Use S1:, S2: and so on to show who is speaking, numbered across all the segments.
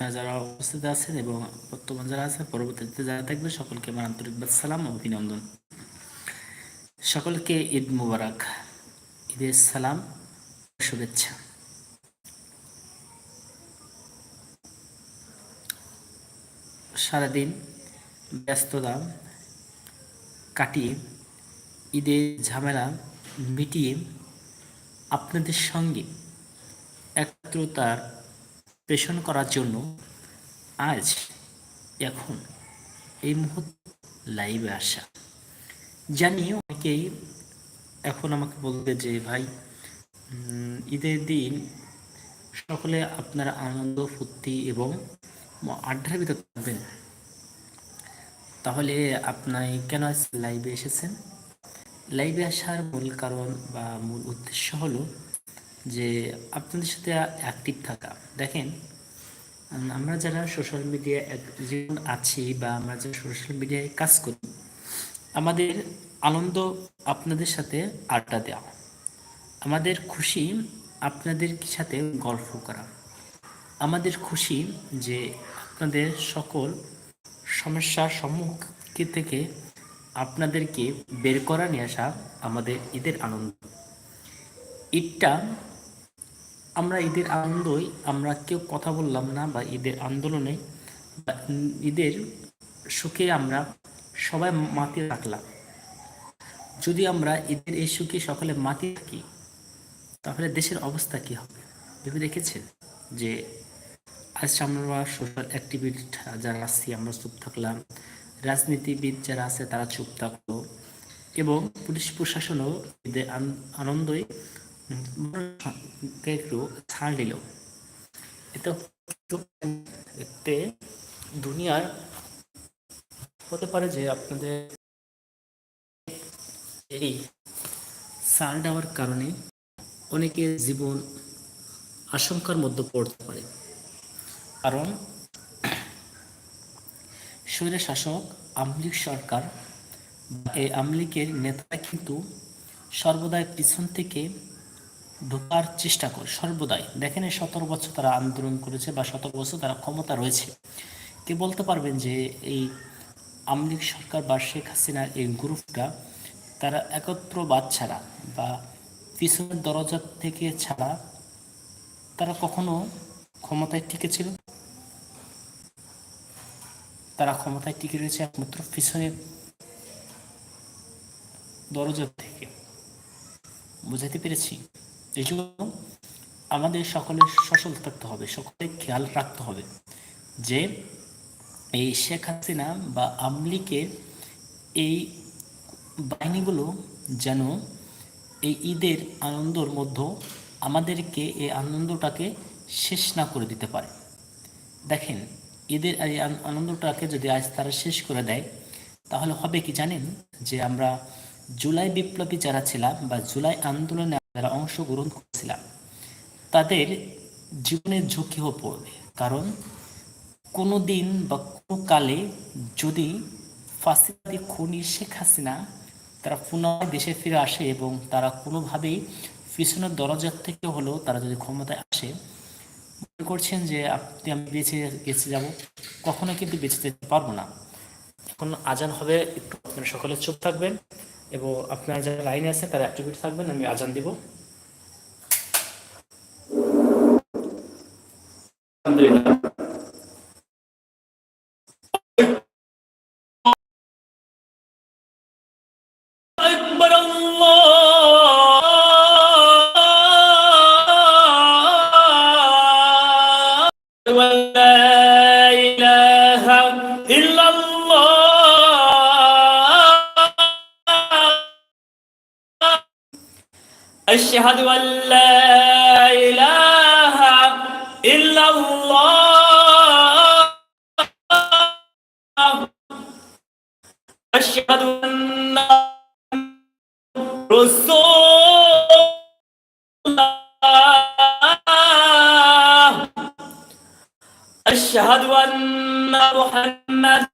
S1: যারা উপস্থিত আছেন এবং বর্তমান যারা আছেন, পরবর্তীতে যারা থাকবে সকলকে আমার আন্তরিক সালাম অভিনন্দন। সকলকে ঈদ মুবারক, ঈদের সালাম শুভেচ্ছা। সারাদিন ব্যস্ততা কাটিয়ে ঈদের ঝামেলা মিটিয়ে আপনাদের সঙ্গে একত্রতার প্রেষণ করার জন্য আজ, এখন, এই মুহূর্তে লাইভে আসা। জানি অনেকেই এখন আমাকে বলবে যে, ভাই ঈদের দিন সকলে আপনারা আনন্দ, ফুর্তি এবং আড্ডার ভিতর থাকবেন। তাহলে আপনি কেন আজ লাইভে এসেছেন? লাইভে আসার মূল কারণ বা মূল উদ্দেশ্য হলো যে আপনাদের সাথে অ্যাক্টিভ থাকা। দেখেন, আমরা যারা সোশ্যাল মিডিয়া আছি বা আমরা যারা সোশ্যাল মিডিয়ায় কাজ করি, আমাদের আনন্দ আপনাদের সাথে আড্ডা দেওয়া, আমাদের খুশি আপনাদের সাথে গল্প করা, আমাদের খুশি যে আপনাদের সকল সমস্যার সম্মুখীন থেকে আপনাদেরকে বের করা নিয়ে আসা আমাদের ঈদের আনন্দ। ঈদটা আমরা ঈদের আনন্দই, আমরা কেউ কথা বললাম না বা ঈদের আন্দোলনে বা ঈদের সুখে আমরা সবাই মাতি রাখলাম। যদি আমরা ঈদের এই সুখে সকলে মাতি থাকি, তাহলে দেশের অবস্থা কি হবে? ভেবে দেখেছেন যে আজ আমরা সোশ্যাল অ্যাক্টিভিটি যারা আছি, আমরা চুপ থাকলাম। রাজনীতিবিদ যারা আছে, তারা চুপ থাকল। এবং পুলিশ প্রশাসনও ঈদের আনন্দই একটু ছাড় দিল। এতে দুনিয়ার হতে পারে যে আপনাদের এই সাল দেওয়ার কারণে জীবন আশঙ্কার মধ্যে পড়তে পারে। কারণ স্বৈর শাসক আমলিক সরকার এই আমলিকের নেতারা কিন্তু সর্বদাই পিছন থেকে ঢোকার চেষ্টা করে, সর্বদাই। দেখেন এই সতেরো বছর তারা আন্দোলন করেছে বা সতেরো বছর তারা ক্ষমতা রয়েছে। কে বলতে পারবেন যে এই আমলিক সরকার বা শেখ হাসিনার এই গ্রুপটা, তারা একত্রবাদ ছাড়া বা পিছনের দরজা থেকে ছাড়া তারা কখনো ক্ষমতায় টিকে ছিল? তারা ক্ষমতায় টিকে রয়েছে একমাত্র পিছনের দরজা থেকে। বুঝাতে পেরেছি? জন্য আমাদের সকলের সচল থাকতে হবে সকলে খেয়াল রাখতে হবে যে এই শেখ হাসিনা বা আমলিকের এই বাহিনীগুলো যেন এই ঈদের আনন্দর মধ্যে আমাদেরকে এই আনন্দটাকে শেষ না করে দিতে পারে। দেখেন, ঈদের এই আনন্দটাকে যদি আজ তারা শেষ করে দেয়, তাহলে হবে কি জানেন? যে আমরা জুলাই বিপ্লবী যারা ছিলাম বা জুলাই আন্দোলনে যারা অংশগ্রহণ করেছিলাম, তাদের জীবনের ঝুঁকি হয়ে পড়বে। কারণ কোনো দিন বা কোনো কালে যদি ফাঁসিবাদী খুনি শেখ হাসিনা তারা পুনরায় দেশে ফিরে আসে এবং তারা কোনোভাবেই পিছনের দরজার থেকে হলেও তারা যদি ক্ষমতায় আসে, মনে করছেন যে আপনি, আমি বেঁচে বেঁচে যাব। কখনো কিন্তু বেঁচে যেতে পারব না। এখন আজান হবে, একটু আপনারা সকলে চুপ থাকবেন। এবং আপনার যারা লাইনে আছে তারা অ্যাক্টিভিট থাকবেন আমি আজান দিব। أشهد أن لا إله إلا الله. أشهد أن رسول الله. أشهد أن محمد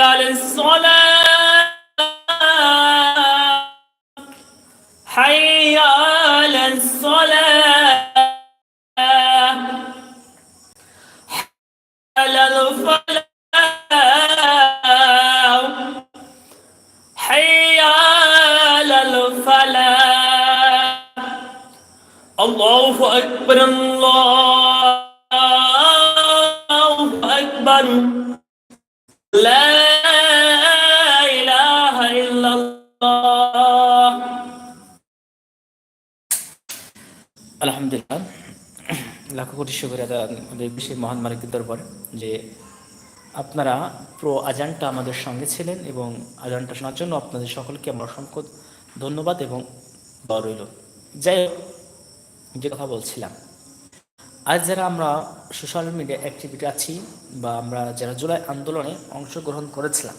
S1: على الصلاة আলহামদুলিল্লাহ। লাখো কোটি শুক্র আমাদের বিশ্বের মহান মালিকের দরবার যে আপনারা প্রো আজানটা আমাদের সঙ্গে ছিলেন এবং আজানটা শোনার জন্য আপনাদের সকলকে আমরা অসংখ্য ধন্যবাদ এবং দর রইল। যাই যে কথা বলছিলাম, আজ যারা আমরা সোশ্যাল মিডিয়া অ্যাক্টিভিটি আছি বা আমরা যারা জুলাই আন্দোলনে অংশগ্রহণ করেছিলাম,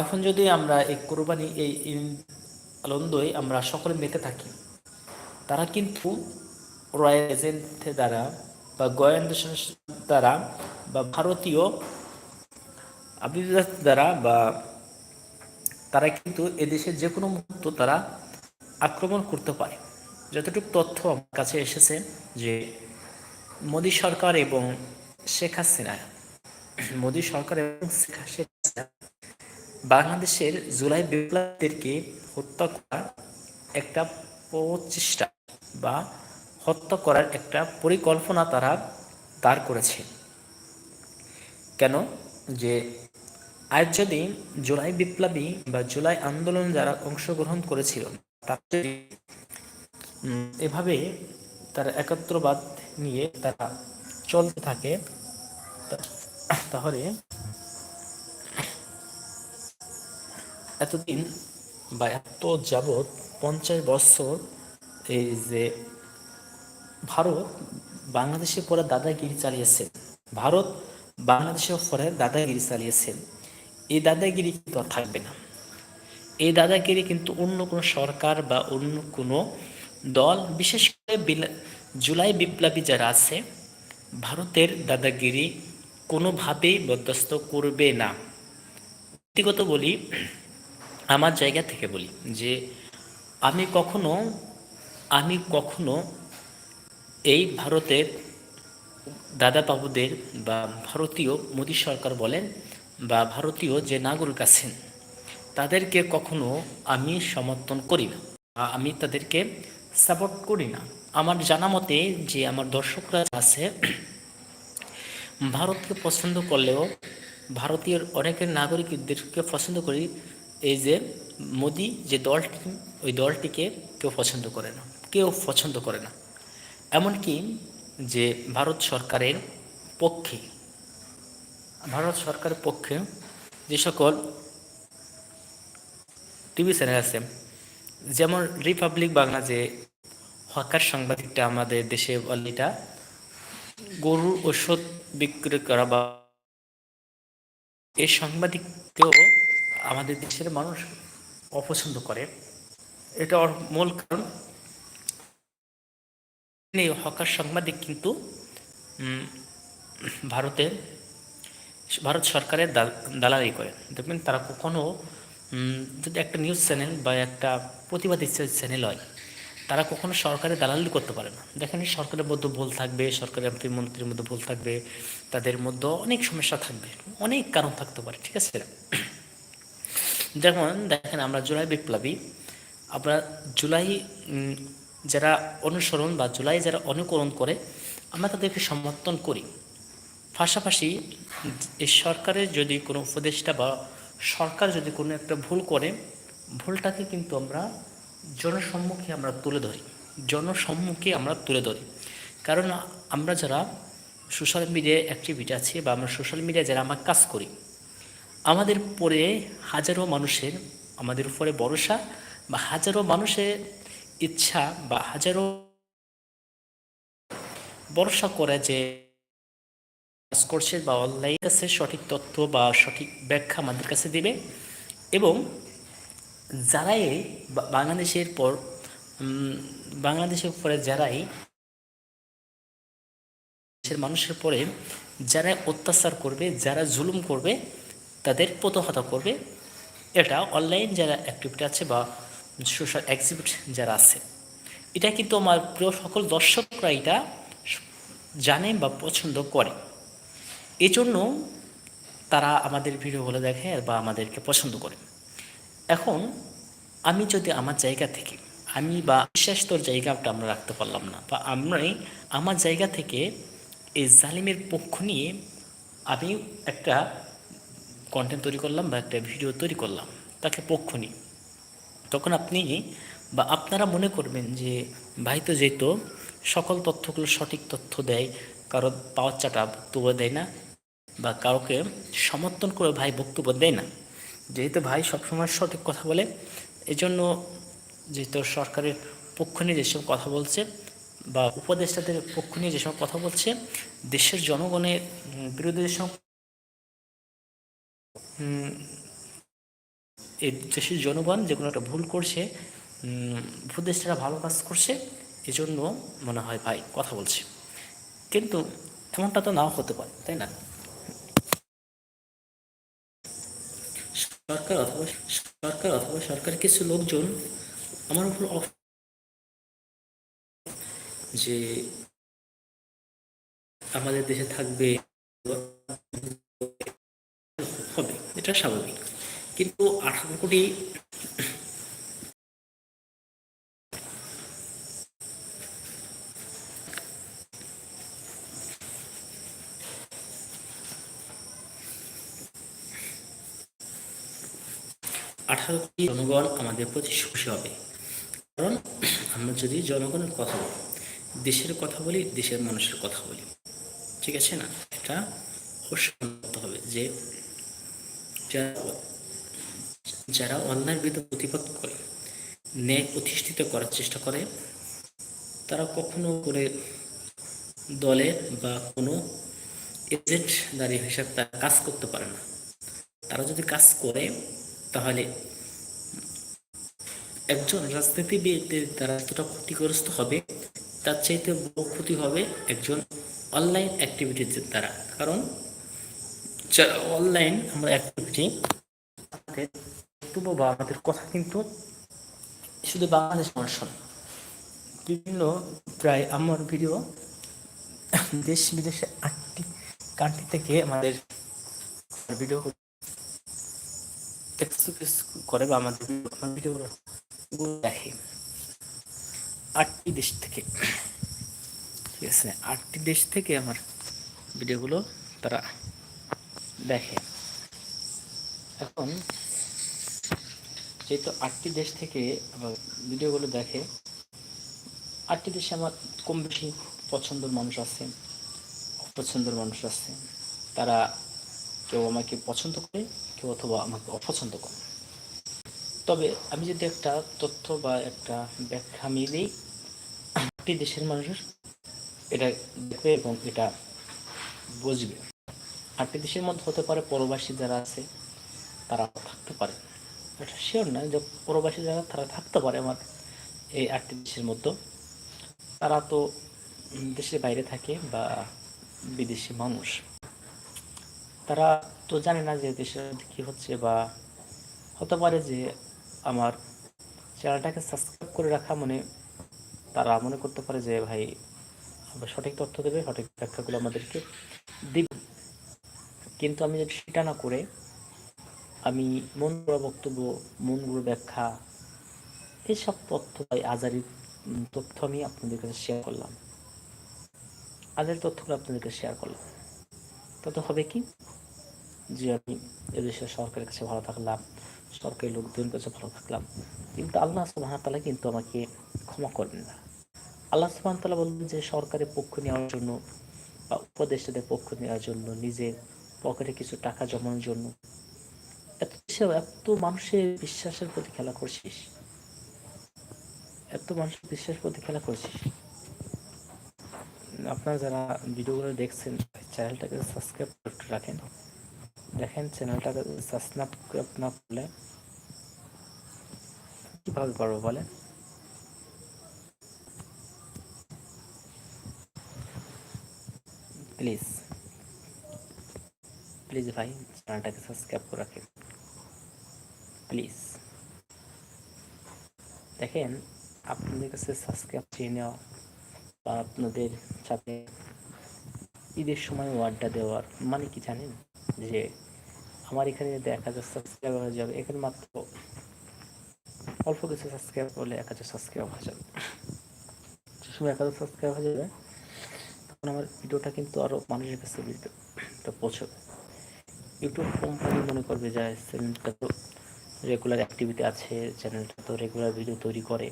S1: এখন যদি আমরা এই কোরবানি, এই আনন্দই আমরা সকলে মেতে থাকি তারা কিন্তু রয়্যাল এজেন্টের দ্বারা বা গোয়েন্দা দ্বারা বা ভারতীয় আবির্ভাব দ্বারা বা তারা কিন্তু এদেশের যে কোনো মুহূর্ত তারা আক্রমণ করতে পারে। যতটুকু তথ্য আমার কাছে এসেছে যে মোদী সরকার এবং শেখ হাসিনা, মোদী সরকার এবং শেখ হাসিনা বাংলাদেশের জুলাই বিপ্লবীদেরকে হত্যা করার একটা প্রচেষ্টা। বা হত্যা করার একটা পরিকল্পনা তারা দাঁড় করেছে। কেন? যে আজ যদি জুলাই বিপ্লবী বা জুলাই আন্দোলন যারা অংশগ্রহণ করেছিল, তারা এভাবে তারা একত্রবাদ নিয়ে তারা চলতে থাকে তাহলে এতদিন বা এত যাবৎ পঞ্চাশ বছর এই যে ভারত বাংলাদেশের পরে দাদাগিরি চালিয়েছে। ভারত বাংলাদেশের পরে দাদাগিরি চালিয়েছে। এই দাদাগিরি কিন্তু থাকবে না। এই দাদাগিরি কিন্তু অন্য কোনো সরকার বা অন্য কোনো দল, বিশেষ করে জুলাই বিপ্লবী যারা আছে, ভারতের দাদাগিরি কোনোভাবেই বরদাস্ত করবে না। ব্যক্তিগত বলি, আমার জায়গা থেকে বলি যে, আমি কখনো আমি কখনো এই ভারতের দাদা বাবুদের বা ভারতীয় মোদী সরকার বলেন বা ভারতীয় যে নাগরিক আছেন, তাদেরকে কখনো আমি সমর্থন করি না আমি তাদেরকে সাপোর্ট করি না। আমার জানা মতে যে আমার দর্শকরা আছে, ভারতকে পছন্দ করলেও ভারতীয় অনেকের নাগরিকদেরকে পছন্দ করি, এই যে মোদি যে দলটি, ওই দলটিকে কেউ পছন্দ করে না। কেউ পছন্দ করে না। এমনকি যে ভারত সরকারের পক্ষে, ভারত সরকারের পক্ষে যে সকল টিভি চ্যানেল আছে, যেমন রিপাবলিক বাংলা যে হকার সাংবাদিকটা আমাদের দেশে বলিটা গরুর ওষুধ বিক্রি করা বা এই সাংবাদিককেও আমাদের দেশের মানুষ অপছন্দ করে। এটা মূল কারণ। হকার সাংবাদিক কিন্তু ভারতে ভারত সরকারের দালালি করে। দেখবেন তারা কখনো যদি একটা নিউজ চ্যানেল বা একটা প্রতিবাদী চ্যানেল হয়, তারা কখনো সরকারের দালালি করতে পারে না। দেখেন সরকারের মধ্যে ভুল থাকবে, সরকারের মন্ত্রীর মধ্যে ভুল থাকবে, তাদের মধ্যে অনেক সমস্যা থাকবে, অনেক কারণ থাকতে পারে, ঠিক আছে? যেমন দেখেন আমরা জুলাই বিপ্লবী, আমরা জুলাই যারা অনুসরণ বা জুলাই যারা অনুকরণ করে, আমরা তাদেরকে সমর্থন করি। পাশাপাশি এই সরকারের যদি কোনো উপদেষ্টা বা সরকার যদি কোনো একটা ভুল করে, ভুলটাকে কিন্তু আমরা জনসম্মুখে আমরা তুলে ধরি। জনসম্মুখে আমরা তুলে ধরি। কারণ আমরা যারা সোশ্যাল মিডিয়ায় অ্যাক্টিভিটি আছে বা আমরা সোশ্যাল মিডিয়ায় যারা আমরা কাজ করি, আমাদের পরে হাজারো মানুষের, আমাদের উপরে ভরসা বা হাজারো মানুষের ইচ্ছা বা হাজারো ভরসা করে যে কাজ করছে বা অনলাইন কাছে সঠিক তথ্য বা সঠিক ব্যাখ্যা আমাদের কাছে দিবে। এবং যারাই বাংলাদেশের পর বাংলাদেশের পরে যারাই দেশের মানুষের পরে যারা অত্যাচার করবে, যারা জুলুম করবে, তাদের প্রতহতা করবে। এটা অনলাইন যারা অ্যাক্টিভিটি আছে বা সোশ্যাল এক্সিবিট যারা আছে, এটা কিন্তু আমার প্রিয় সকল দর্শকরা এটা জানে বা পছন্দ করে। এজন্য তারা আমাদের ভিডিওগুলো দেখে বা আমাদেরকে পছন্দ করে। এখন আমি যদি আমার জায়গা থেকে, আমি বা বিশ্বাস তোর জায়গাটা আমরা রাখতে পারলাম না, বা আমরাই আমার জায়গা থেকে এই জালিমের পক্ষ নিয়ে আমি একটা কন্টেন্ট তৈরি করলাম বা একটা ভিডিও তৈরি করলাম, তাকে পক্ষ নিয়ে। তখন আপনি বা আপনারা মনে করবেন যে, ভাই তো যেহেতু সকল তথ্যগুলো সঠিক তথ্য দেয়, কারও পাওয়ার চাটা বক্তব্য দেয় না বা কাউকে সমর্থন করে ভাই বক্তব্য দেয় না। যেহেতু ভাই সবসময় সঠিক কথা বলে, এজন্য যেহেতু সরকারের পক্ষ নিয়ে যেসব কথা বলছে বা উপদেষ্টাদের পক্ষ নিয়ে যেসব কথা বলছে, দেশের জনগণের বিরুদ্ধে যেসব এই দেশের জনগণ যে কোনো একটা ভুল করছে উপদেষ্টারা ভালো কাজ করছে, এজন্য মনে হয় ভাই কথা বলছে। কিন্তু এমনটা তো নাও হতে পারে, তাই না? সরকার অথবা সরকার অথবা সরকার কিছু লোকজন আমার উপর যে আমাদের দেশে থাকবে, হবে, এটা স্বাভাবিক। কিন্তু আঠারো কোটি আঠারো কোটি জনগণ আমাদের প্রতি খুশি হবে। কারণ আমরা যদি জনগণের কথা বলি, দেশের কথা বলি, দেশের মানুষের কথা বলি, ঠিক আছে না? এটা অবশ্যই হবে যে যারা অন্যায়ের বিরুদ্ধে প্রতিবাদ করে, ন্যায় প্রতিষ্ঠিত করার চেষ্টা করে, তারা কখনো করে দলে বা কোনো এজেন্ট দাঁড়িয়ে হিসাবে তারা কাজ করতে পারে না। তারা যদি কাজ করে, তাহলে একজন রাজনীতিবিদের দ্বারা এতটা ক্ষতিগ্রস্ত হবে, তার চাইতে বড় ক্ষতি হবে একজন অনলাইন অ্যাক্টিভিটির দ্বারা। কারণ অনলাইন, আমরা অ্যাক্টিভিটি বক্তব্য বা আমাদের কথা কিন্তু শুধু বাংলাদেশ মানুষ বিভিন্ন প্রায় আমার ভিডিও দেশ বিদেশে আটটি কান্ট্রি থেকে আমাদের ভিডিও করে বা আমাদের ভিডিও দেখে। আটটি দেশ থেকে। ঠিক আছে, আটটি দেশ থেকে আমার ভিডিওগুলো তারা দেখে। এখন যেহেতু আটটি দেশ থেকে আমার ভিডিওগুলো দেখে, আটটি দেশে আমার কম বেশি পছন্দের মানুষ আছে, অপছন্দের মানুষ আছে। তারা কেউ আমাকে পছন্দ করে, কেউ অথবা আমাকে অপছন্দ করে। তবে আমি যদি একটা তথ্য বা একটা ব্যাখ্যা আমি দিই, আটটি দেশের মানুষের এটা দেখবে এবং এটা বুঝবে। আটটি দেশের মধ্যে হতে পারে পরবাসী যারা আছে তারা থাকতে পারে। এটা শিওর না, যে প্রবাসী যারা, তারা থাকতে পারে আমার এই আটটি দেশের মধ্যে। তারা তো দেশের বাইরে থাকে বা বিদেশি মানুষ। তারা তো জানে না যে দেশের কী হচ্ছে বা হতে পারে যে আমার চ্যানেলটাকে সাবস্ক্রাইব করে রাখা মানে তারা মনে করতে পারে যে, ভাই সঠিক তথ্য দেবে, সঠিক ব্যাখ্যাগুলো আমাদেরকে দিবে। কিন্তু আমি যদি সেটা না করে আমি মন গড়া বক্তব্য মন গড়া ব্যাখ্যা, এসব তথ্য আজারি তথ্য আমি আপনাদের কাছে শেয়ার করলাম। আজারি তথ্যগুলো আপনাদেরকে শেয়ার করলাম। তাতে হবে কি? যে আমি এদেশের সরকারের কাছে ভালো থাকলাম, সরকারি লোকজনের কাছে ভালো থাকলাম। কিন্তু আল্লাহ সুবাহতালা কিন্তু আমাকে ক্ষমা করবেন না। আল্লাহ সুবাহতালা বলবেন যে, সরকারের পক্ষ নেওয়ার জন্য বা উপদেষ্টাদের পক্ষ নেওয়ার জন্য, নিজের পকেটে কিছু টাকা জমানোর জন্য এত এত মানুষের বিশ্বাসের প্রতি খেলা করছিস? এত মানুষের বিশ্বাসের প্রতি খেলা করছিস? আপনারা যারা ভিডিওগুলো দেখছেন, চ্যানেলটাকে সাবস্ক্রাইব করতে রাখেন। দেখেন, চ্যানেলটাকে সাবস্ক্রাইব না করলে কীভাবে পারব বলেন? প্লিজ প্লিজ ভাই, চ্যানেলটাকে সাবস্ক্রাইব করে রাখেন। প্লিজ। দেখেন, আপনাদের কাছে সাবস্ক্রাইব চেয়ে নেওয়া বা আপনাদের সাথে ঈদের সময় ওয়ার্ডটা দেওয়ার মানে কি জানেন? যে আমার এখানে এক হাজার সাবস্ক্রাইবার হয়ে যাবে, এখানে মাত্র অল্প কিছু সাবস্ক্রাইব করলে এক হাজার সাবস্ক্রাইব হয়ে যাবে। যে সময় এক হাজার সাবস্ক্রাইব হয়ে যাবে, তখন আমার ভিডিওটা কিন্তু আরও মানুষের কাছে ভিডিওটা পৌঁছবে। ইউটিউব কোম্পানি মনে করবে যে চ্যানেলটা তো রেগুলার অ্যাক্টিভিটি আছে চ্যানেলটা তো রেগুলার ভিডিও তৈরি করে।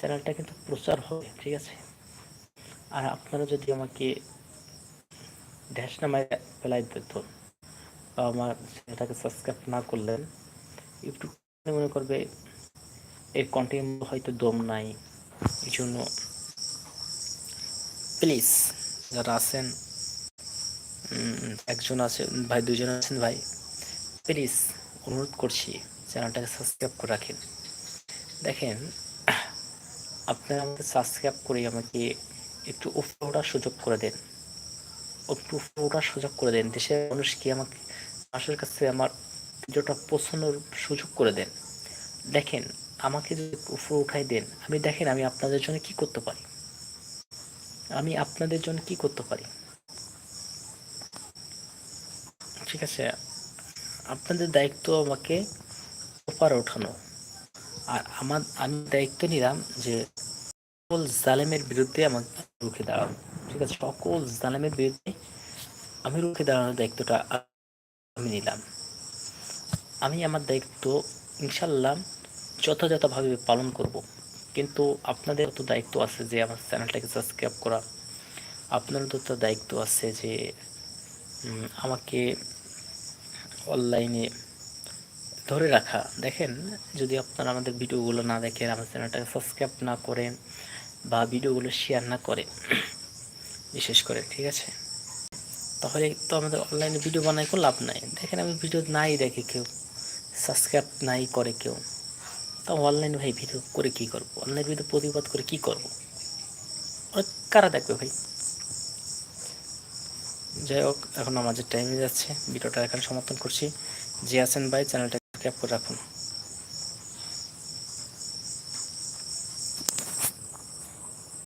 S1: চ্যানেলটা কিন্তু প্রচার হবে, ঠিক আছে? আর আপনারা যদি আমাকে ড্যাশ নামায় ফেলাই দিত বা আমার চ্যানেলটাকে সাবস্ক্রাইব না করলেন ইউটিউব মনে করবে এর কন্টেন্ট হয়তো দম নাই। এই জন্য প্লিজ যারা আছেন একজন আছে, ভাই দুজন আছেন, ভাই প্লিজ অনুরোধ করছি চ্যানেলটাকে সাবস্ক্রাইব করে রাখেন। দেখেন, আপনারা আমাকে সাবস্ক্রাইব করে আমাকে একটু উপরে ওঠার সুযোগ করে দেন। একটু উপরে ওঠার সুযোগ করে দেন। দেশের মানুষকে আমাকে মানুষের কাছে আমার ভিডিওটা পৌঁছানোর সুযোগ করে দেন? দেখেন, আমাকে যদি উপরে উঠাই দেন, আমি দেখেন, আমি আপনাদের জন্য কি করতে পারি? আমি আপনাদের জন্য কি করতে পারি? ঠিক আছে? আপনাদের দায়িত্ব আমাকে ওপারে ওঠানো। আর আমার, আমি দায়িত্ব নিলাম যে সকল জালেমের বিরুদ্ধে আমাকে রুখে দাঁড়ানো। ঠিক আছে? সকল জালেমের বিরুদ্ধে আমি রুখে দাঁড়ানোর দায়িত্বটা আমি নিলাম। আমি আমার দায়িত্ব ইনশাল্লাহ যথাযথভাবে পালন করব। কিন্তু আপনাদের তো দায়িত্ব আছে যে আমার চ্যানেলটাকে সাবস্ক্রাইব করা। আপনারও তো দায়িত্ব আছে যে আমাকে অনলাইনে ধরে রাখা। দেখেন, যদি আপনারা আমাদের ভিডিওগুলো না দেখেন আমার চ্যানেলটাকে সাবস্ক্রাইব না করেন বা ভিডিওগুলো শেয়ার না করেন, বিশেষ করে, ঠিক আছে? তাহলে তো আমাদের অনলাইনে ভিডিও বানাই কোনো লাভ নাই। দেখেন, আমি ভিডিও নাই দেখে কেউ সাবস্ক্রাইব নাই করে কেউ। তা অনলাইনে ভাই, ভিডিও করে কি করব? অনলাইন ভিডিও প্রতিবাদ করে কি করব? কারা দেখবে ভাই? যাই হোক, এখন আমাদের টাইমে যাচ্ছে। ভিডিওটা এখানে সমর্থন করছি। যে আছেন ভাই চ্যানেলটা ক্যাপ করে রাখুন।